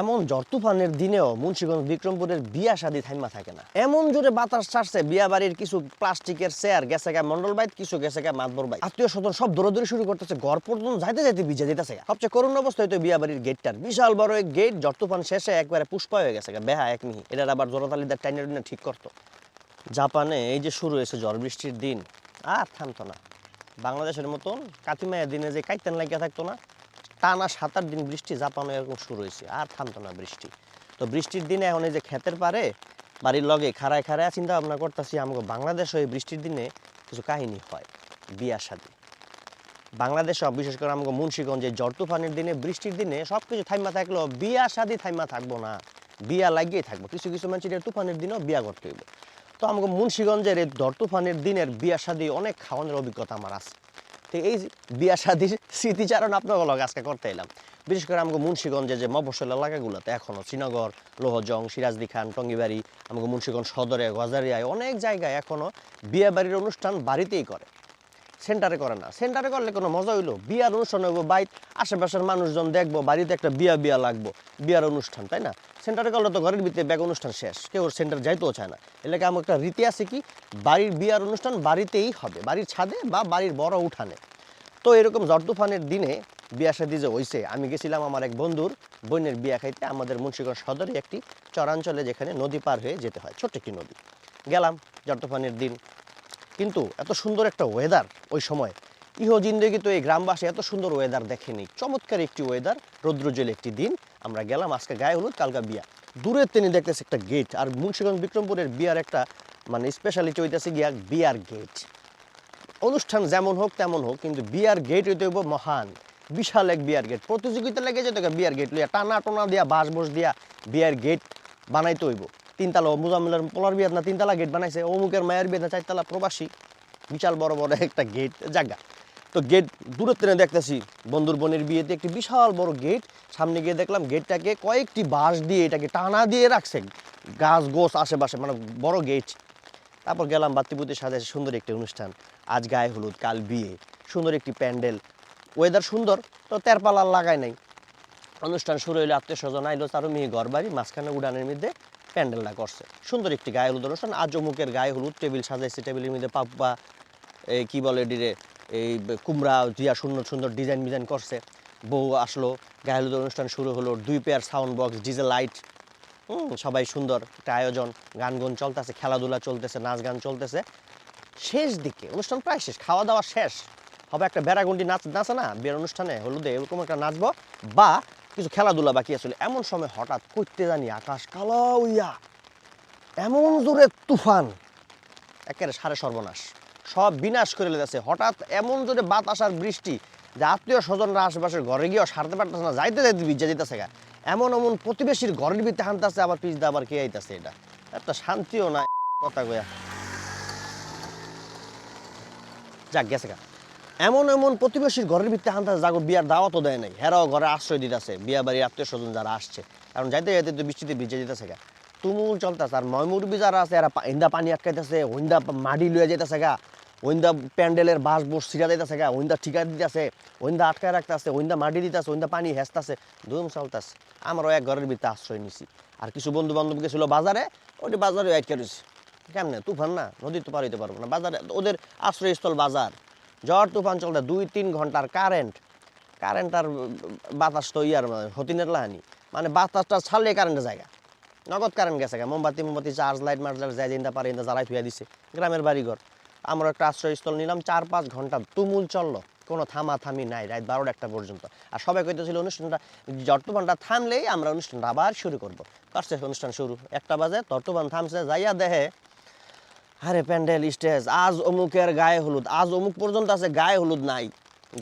এমন ঝড় তুফানের দিনেও মুন্সিগঞ্জ বিক্রমপুরের বিয়া শাদি থাইমা থাকে না। এমন জোরে বাতাস ছাড়ছে বিয়া বাড়ির কিছু প্লাস্টিকের চেয়ার গেছে গা মন্ডল বাইত, কিছু গেছে গা মাতবর বাইত। আত্মীয় স্বজন সব দৌড়াদৌড়ি শুরু করতেছে, ঘর পর্যন্ত যাইতে যাইতে ভিজে দিতেছে সবচেয়ে করুণ অবস্থায় তো বিয়া বাড়ির গেটটার। বিশাল বড় এক গেট ঝড় তুফান শেষে একবারে পুষ্পা হয়ে গেছে গা বেহা এক মিহি। এটার আবার জোরাতালিদার টাইনের ঠিক করতো। জাপানে এই যে শুরু হয়েছে ঝড় বৃষ্টির দিন, আর থামতো না। বাংলাদেশের মতন কাতিমায়ের দিনে যে কাইতেন লাগিয়া থাকতো না টানা সাত আট দিন বৃষ্টি জাপানে এরকম শুরু হয়েছে। আর থামতো না বৃষ্টি। তো বৃষ্টির দিনে এখন এই যে ক্ষেতের পারে বাড়ির লগে খাড়ায় খাড়ায় চিন্তা ভাবনা করতেছি, আমাকে বাংলাদেশ এই বৃষ্টির দিনে কিছু কাহিনী হয়, বিয়া শাদী বাংলাদেশে বিশেষ করে আমাকে মুন্সিগঞ্জে ঝড় তুফানের দিনে, বৃষ্টির দিনে সব কিছু থাইমা থাকলেও বিয়া শাদী থাইমা থাকব না। বিয়া লাগিয়ে থাকব। কিছু কিছু মানুষের তুফানের দিনেও বিয়া করতে হইব। তো আমাকে মুন্সিগঞ্জের এই ঝড় তুফানের দিনের বিয়া শাদী অনেক খাওয়ানোর অভিজ্ঞতা আমার আছে। তো এই বিয়া শাদির স্মৃতিচারণ আপনার আজকে করতে এলাম। বিশেষ করে আমাকে মুন্সীগঞ্জে যে মফসল এলাকাগুলোতে এখনও শ্রীনগর, লোহজং, সিরাজদি খান, টঙ্গিবাড়ি, আমাকে মুন্সীগঞ্জ, সদরে, গজারিয়ায় অনেক জায়গায় এখনও বিয়ে বাড়ির অনুষ্ঠান বাড়িতেই করে। সেন্টারে করে না। সেন্টারে করলে কোনো মজা হইল? বিয়ার অনুষ্ঠান হইব বাইক আশেপাশের মানুষজন দেখব, বাড়িতে একটা বিয়া বিয়া লাগবো, বিয়ার অনুষ্ঠান, তাই না? সেন্টারে করলে তো ঘরের ভিতরে ব্যাগ অনুষ্ঠান শেষ, কেউ সেন্টার যাইতেও চায় না। এলাকা আমার একটা রীতি আছে কি? বাড়ির বিয়ার অনুষ্ঠান বাড়িতেই হবে, বাড়ির ছাদে বা বাড়ির বড় উঠানে। তো এরকম ঝড় তুফানের দিনে বিয়া সাদি যে হইছে, আমি গেছিলাম আমার এক বন্ধুর বোনের বিয়া খাইতে, আমাদের মুন্সিগঞ্জ সদরে একটি চরাঞ্চলে যেখানে নদী পার হয়ে যেতে হয়, ছোট্ট একটি নদী। গেলাম ঝড় দিন কিন্তু এত সুন্দর একটা ওয়েদার ওই সময়। ইহ জিন্দগি তো এই গ্রামবাসী এত সুন্দর ওয়েদার দেখেনি। চমৎকার একটি ওয়েদার রৌদ্রজল একটি দিন। আমরা গেলাম আজকে গায়ে হলুদ কালকা বিয়া। দূরের তিনি দেখতেছে একটা গেট আর মুন্সিগঞ্জ বিক্রমপুরের বিয়ার একটা মানে স্পেশালিটি হইতেছে গিয়া বিয়ার গেট অনুষ্ঠান যেমন হোক তেমন হোক, কিন্তু বিয়ার গেট হইতে হইব মহান। বিশাল এক বিয়ার গেট প্রতিযোগিতা লেগে যেত বিয়ার গেট লইয়া। টানা টোনা দিয়া বাঁশ বস দিয়া বিয়ার গেট বানাইতে হইব। তিনতলা মুজামিলের পোলার বিয়াত না তিনতলা গেট বানাইছে, অমুকের মায়ের বিয়াত না চারতলা প্রবাসী। বিশাল বড় বড় একটা গেট জায়গা। তো গেট ট্রেনে দেখতেছি, বন্ধুর বোনের বিয়েতে একটি বিশাল বড় গেট সামনে গিয়ে দেখলাম গেটটাকে কয়েকটি বাঁশ দিয়ে এটাকে টানা দিয়ে রাখছে গাছ, গোছ, আশেপাশে মানে বড় গেট তারপর গেলাম বাত্তিপুতির সাথে সুন্দর একটি অনুষ্ঠান। আজ গায়ে হলুদ, কাল বিয়ে। সুন্দর একটি প্যান্ডেল। ওয়েদার সুন্দর, তো তেরপালার লাগায় নাই। অনুষ্ঠান শুরু হইল আত্মীয় স্বজন আইলো তারও মেয়ে ঘর বাড়ি মাঝখানে উড়ানের মধ্যে প্যান্ডেলটা করছে। সুন্দর একটি গায়ে হলুদ অনুষ্ঠান। আজ অমুকের গায়ে হলুদ, টেবিল সাজাইছে, টেবিলের মধ্যে পাপ্পা এই কি বলে ডিরে এই কুমড়া দিয়া সুন্দর সুন্দর ডিজাইন ডিজাইন করছে। বউ আসলো, গায়ে হলুদ অনুষ্ঠান শুরু হলো, দুই pair sound box DJ light সবাই সুন্দর, একটা আয়োজন গান গুন চলতেছে, খেলাধুলা চলতেছে, নাচ গান চলতেছে। শেষ দিকে, অনুষ্ঠান প্রায় শেষ, খাওয়া দাওয়া শেষ। হবে একটা বেড়াগুন্ডি নাচ, নাচে না, বিয়ের অনুষ্ঠানে হলুদে এরকম একটা নাচবো, বা কিছু খেলাধুলা বাকি আসলে এমন সময় হঠাৎ করতে জানি আকাশ কালো উইয়া এমন জোরে তুফান, একেবারে সারে সর্বনাশ। সব বিনাশ করে লেগেছে হঠাৎ এমন জোরে বাতাস আর বৃষ্টি যে আত্মীয় স্বজনরা আশেপাশের ঘরে গিয়েও সারতে পারতেছে না, যাইতে যাইতে ভিজে যেতেছে গা। এমন এমন প্রতিবেশীর ঘরের ভিতরে হানতেছে আবার পিস দা আবার কে আইতাছে এটা? একটা শান্তিও নাই, কথা কয়া। যাক, গেছে গা। এমন এমন প্রতিবেশীর ঘরের ভিতরে হানতে যাগো বিয়ার দাওয়াতও দেয় নাই। হেরাও ঘরে আশ্রয় দিতেছে বিয়া বাড়ির আত্মীয় স্বজন যারা আসছে। কারণ যাইতে যাইতে তো বৃষ্টিতে ভিজে যেতেছে গা। তুমুল চলতেছে। আর ময়মুরবি যারা আছে, এরা ইন্দা পানি আটকাইতেছে হইন্দা মাটি লুয়ে যেতেছে গা। ওইন্দা প্যান্ডেলের বাঁশ বোস ছিঁড়া দিতেছে গা। ওইন্দা ঠিকা দিতেছে ওইন্দা আটকায় রাখতেছে ওইন্দা মাটি দিতেছে ওইন্দা পানি হেসতেছে ধুম চলতেছে। আমারও এক ঘরের ভিতরে আশ্রয় নিছি। আর কিছু বন্ধু বান্ধব গেছিল বাজারে ওটি বাজারে আটকে রয়েছে কেমনে? তুফান না? নদী তো পার হইতে পারব না। বাজারে, ওদের আশ্রয়স্থল বাজার। ঝড় তুফান চলতে দুই তিন ঘণ্টার কারেন্ট কারেন্ট আর বাতাস তো ইয়ার হতিনের লাহানি। মানে বাতাসটা ছাড়লে কারেন্টের জায়গা। নগদ কারেন্ট গেছে গা। মোমবাতি মোমবাতি চার্জ লাইট মার্চ যাই দিনটা পারে ইন্দা জ্বালাই থুয়া দিছে। গ্রামের বাড়িঘর। আমরা একটা আশ্রয়স্থল নিলাম চার পাঁচ ঘণ্টা তুমুল চলল। কোনো থামা থামি নাই, রাত বারোটা একটা পর্যন্ত। আর সবাই কইতেছিল অনুষ্ঠানটা জট্টবানটা থামলেই আমরা অনুষ্ঠানটা আবার শুরু করব। করছে অনুষ্ঠান শুরু। একটা বাজে তট্টবান থামছে, যাইয়া দেহে আরে প্যান্ডেল, স্টেজ, আজ অমুকের গায়ে হলুদ, আজ অমুক পর্যন্ত আছে গায়ে হলুদ নাই।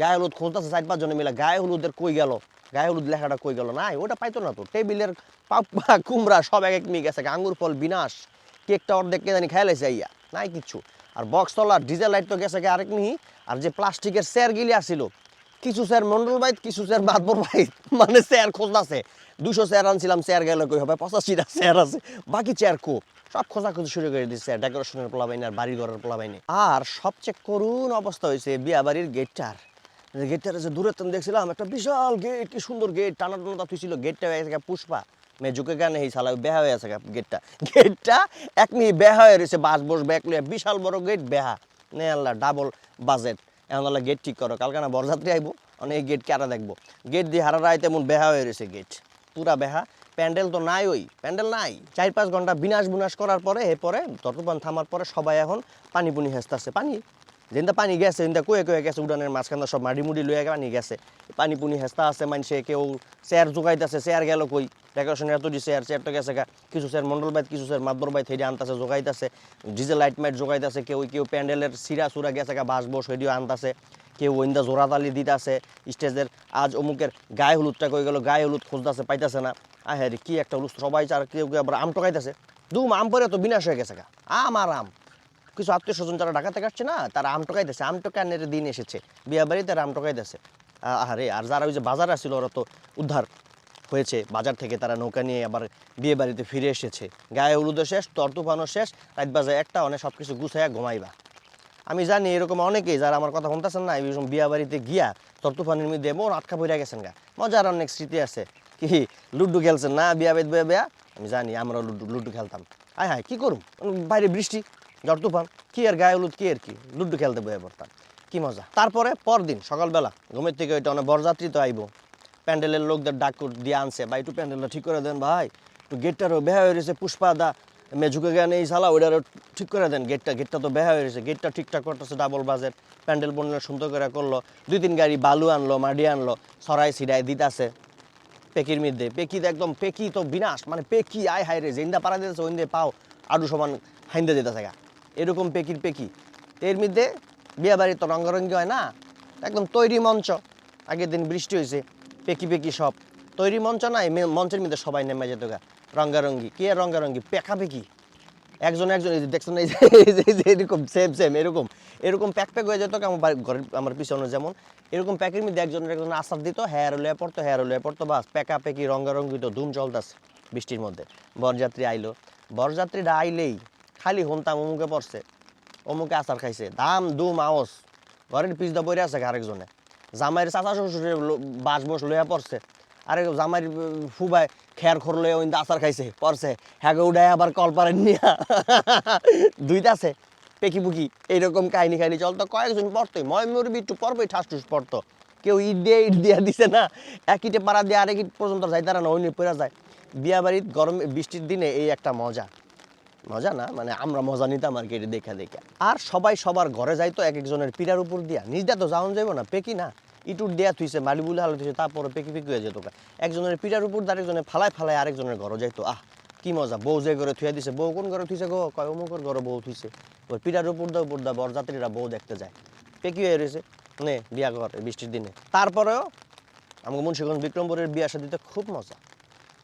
গায়ে হলুদ খুঁজতেছে চার পাঁচ জনে মিলে, গায়ে হলুদের কই গেল? গায়ে হলুদ লেখাটা কই গেল? নাই, ওটা পাইতো না তো। টেবিলের পাপ্পা কুমড়া সব এক এক নিয়ে গেছে, আঙ্গুর ফল বিনাশ, কেকটা অর্ধেক কে জানি খেয়ালেছে ইয়া নাই কিচ্ছু আর বক্স তলার ডিজেল লাইট তো গেছে আরেক মিহি আর যে প্লাস্টিকের চেয়ার গিলি আসছিল কিছু স্যার মন্ডল বাইত কিছু স্যার বাদবর বাইত মানে চেয়ার খোঁজ আছে। দুশো চেয়ার আনছিলাম চেয়ার গেলে কই হবে? পঁচাশিটা চেয়ার আছে। বাকি চেয়ার কো? সব খোঁজাখুঁজি শুরু করে দিচ্ছে ডেকোরেশনের পোলাবাইন আর বাড়ি ঘরের পোলাবাইনে। আর সবচেয়ে করুণ অবস্থা হয়েছে বিয়া বাড়ির গেটটার গেটটা যে দূরে তুমি দেখছিলাম, একটা বিশাল গেট, কি সুন্দর গেট। টানা টানা তুই ছিল গেটটা হয়ে গেছে পুষ্পা। মেয়ে ঝুঁকে গানে এই সালা বেহা হয়ে আছে গেটটা। গেটটা এক নিয়ে বেহা হয়ে রয়েছে বাস বস লিয়ে বিশাল বড় গেট, বেহা। নে আল্লাহ ডাবল বাজেট এখন হলে গেট ঠিক করো। কালকে না বরযাত্রী আইবো, অনেক গেট কেরা দেখব। গেট দিয়ে হারা রায় এমন বেহা হয়ে রয়েছে গেট পুরা বেহা। প্যান্ডেল তো নাই ওই। প্যান্ডেল নাই। চার পাঁচ ঘণ্টা বিনাশ বুনাশ করার পরে, এরপরে ততক্ষণ থামার পরে সবাই এখন পানি পুনি হেসতে আসছে পানি যেনটা পানি গেছে যেনটা কয়ে কয়ে গেছে, উড়ানের মাঝখানে সব মাটি মুড়ি লইয়া পানি গেছে। পানি পুনি হেস্তা আছে মানুষে কেউ চেয়ার জোগাইতেছে, চেয়ার গেল কই? ডেকোরেশন এত দি চেয়ার চেয়ার তো গেছে কিছু চেয়ার মন্ডল বাইত, কিছু চেয়ার মাদবর বাইত হেডি আনতাছে, জোগাইতেছে। ডিজেল লাইট মাইট জোগাইতেছে, কেউ কেউ প্যান্ডেলের সিরা সুরা গেছে গা বাস বস হেডিও আনতাছে। কেউ ওইন্দা জোড়াতালি দিতাছে, স্টেজের আজ অমুকের গায়ে হলুদটা কই গেল, গায়ে হলুদ খুঁজতেছে, পাইতেছে না। আহে কি একটা হলুদ, সবাই চার, কেউ কেউ আবার আম টকাইতেছে। দুম, আম পরে তো বিনাশ হয়ে গেছে গা। আম আর আম। কিছু আত্মীয় স্বজন যারা ঢাকা থেকে আসছে না, তারা আম টকাইতেছে আম টকানের দিন এসেছে। বিয়া বাড়িতে আম টকাইতেছে আরে আর যারা ওই যে বাজার আসছিল ওরা তো উদ্ধার হয়েছে। বাজার থেকে তারা নৌকা নিয়ে আবার বিয়ে বাড়িতে ফিরে এসেছে। গায়ে হলুদও শেষ তর্তুফানো শেষ। রাত বাজে একটা অনেক সব কিছু গুছাইয়া ঘুমাইবা। আমি জানি এরকম অনেকেই, যারা আমার কথা শুনতেছেন না এরকম বিয়া বাড়িতে গিয়া তর্তুফানের মধ্যে মোর আটকা পড়ে গেছেন গা। মজার অনেক স্মৃতি আছে। কি, লুডু খেলছেন না? বিয়া বিয়া বিয়া আমি জানি আমরা লুডু লুডু খেলতাম। আয় হায়, কি করুম? বাইরে বৃষ্টি। তুফান, কি আর গায়ে হলুদ, কি আর কি? লুডু খেলতে বয়ে পড়তাম। কি মজা। তারপরে পরদিন, সকালবেলা, ঘুমের থেকে ওইটা অনেক বরযাত্রী তো আইবো। প্যান্ডেলের লোকদের ডাক দিয়ে আনছে বা একটু প্যান্ডেলটা ঠিক করে দেন, ভাই। একটু গেটটারও বেহা হয়ে রয়েছে, পুষ্পা দা মে ঝুঁকে গেলে এই সালা ওইটারও ঠিক করে দেন, গেটটা গেটটা তো বেহা হয়ে রয়েছে, গেটটা ঠিকঠাক করতেছে ডাবল বাজেট। প্যান্ডেল বন্ডেল সুন্দর করে করল। দুই তিন গাড়ি, বালু আনলো, মাডি আনলো, সরাই সিরাই দিতাছে। পেকির মধ্যে পেকি তো একদম, পেকি তো বিনাশ মানে পেকি, আয় হায় রে, জেন্দা পাড়া দিতেছে, ওইন্দে পাও আডু সমান হাইন্দে যেতেছে গা। এরকম পেকির পেকি। এর মধ্যে বিয়ে বাড়ি তো রঙ্গরঙ্গি হয় না? একদম তৈরি মঞ্চ। আগের দিন বৃষ্টি হয়েছে, পেকি পেকি সব। তৈরি মঞ্চ না, এই মঞ্চের মধ্যে সবাই নেমে যেত গা। রঙ্গারঙ্গি। কে আর রঙ্গারঙ্গি? পেকা পেকি। একজন একজন, এই যে দেখছেন এই যে এরকম সেম সেম এরকম। এরকম প্যাক প্যাক হয়ে যেত আমার ঘরের, আমার পিছনে যেমন। এরকম প্যাকের মধ্যে একজনের একজন আসার দিত হেয়ার লয়ে পড়তো হেয়ার লয়ে পড়তো, বাস প্যাকা প্যাকি রঙ্গারঙ্গি তো ধুম চলতেছে বৃষ্টির মধ্যে। বরযাত্রী আইলো। বরযাত্রীটা আইলেই খালি হন্তাম অমুকে পড়ছে, অমুকে আচার খাইছে। দাম, দুম আওস ঘরের পিছ দা পড়ে আছে আরেকজনে। জামাইয়ের চাচা শ্বশুরে বাস বস লইয়া পড়ছে। আরে জামাইয়ের ফুবাই খেয়ার খর লইয়া ওইন্দা আচার খাইছে, পড়ছে। হ্যাঁ উড়াই আবার কল পারেন নিয়া। দুইটা আছে, পেকি পুকি। এইরকম কাহিনী কাহিনী চলতো কয়েকজন পড়তোই। ময় মরবি একটু ঠাস ঠুস পড়তো। কেউ ইট দিয়ে, ইট দিয়া দিছে না। এক ইটে পাড়া দিয়ে আরেক ইট পর্যন্ত যাইতারা না, ওই নিয়ে পড়া যায়। বিয়া বাড়ির গরম, বৃষ্টির দিনে এই একটা মজা। মজা না? মানে আমরা মজা নিতাম আর কি এটা দেখা দেখে। আর সবাই সবার ঘরে যাইতো এক একজনের পিড়ার উপর দিয়া। নিজটা তো যাওন যাইব না, পেকি না। ইটুর দেয়া থুইছে বাড়ি বুলে হালো থুইছে, তারপরে পেকি পেকি হয়ে যেত একজনের পিড়ার উপর দিয়ে আরেকজনের ফালায় ফালায় আরেকজনের ঘরে যাইতো। আহ, কি মজা, বউ যে ঘরে থুয়া দিছে, বউ কোন ঘরে থুইছে গো? কয়, অমুকের ঘরে বউ থুইছে। ওই পিড়ার উপর দা উপর দা বরযাত্রীরা বউ দেখতে যায়। পেকি হয়ে রয়েছে নে, বিয়া ঘর বৃষ্টির দিনে। তারপরেও আমাকে মুন্সিগঞ্জ বিক্রমপুরের বিয়া শাদিতে খুব মজা।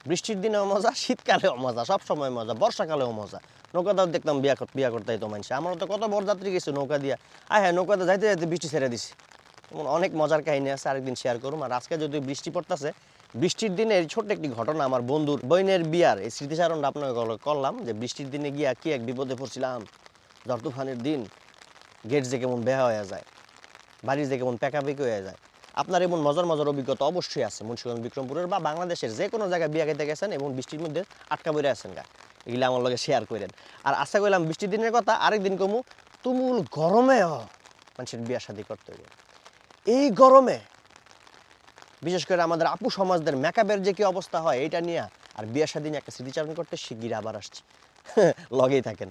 বৃষ্টির দিনেও মজা, শীতকালেও মজা সব সময় মজা, বর্ষাকালেও মজা। নৌকাটাও দেখতাম বিয়া বিয়া করতে তো মানুষ আমারও তো কত বরযাত্রী গেছে নৌকা দিয়া। আয় হ্যাঁ নৌকাতে যাইতে যাইতে বৃষ্টি ছেড়ে দিছি। এমন অনেক মজার কাহিনী আছে, আরেকদিন শেয়ার করুম। আর আজকে যদি বৃষ্টি পড়তেছে, বৃষ্টির দিনে ছোট্ট একটি ঘটনা আমার বন্ধুর বইনের বিয়ার, এই স্মৃতিচারণটা আপনাকে করলাম যে বৃষ্টির দিনে গিয়া কি এক বিপদে পড়ছিলাম। ঝড় তুফানের দিন, গেট যে কেমন বেহা হয়ে যায়, বাড়ি যে কেমন পেকাপেকি হয়ে যায়। আপনার এমন মজার মজার অভিজ্ঞতা অবশ্যই আছে। মুন্সিগঞ্জ, বিক্রমপুরের বা বাংলাদেশের যে কোনো জায়গায় বিয়া খাইতে গেছেন এবং বৃষ্টির মধ্যে আটকা বইরে আছেন গা। এগুলো আমার লগে শেয়ার করেন। আর আশা করলাম বৃষ্টির দিনের কথা আরেকদিন কমু। তুমুল গরমে মানুষের বিয়া শাদি করতে হবে এই গরমে, বিশেষ করে আমাদের আপু সমাজদের মেকআপের যে কি অবস্থা হয় এটা নিয়ে আর বিয়া শাদী নিয়ে একটা স্মৃতিচারণ করতে শিগগির আবার আসছি। লগেই থাকেন।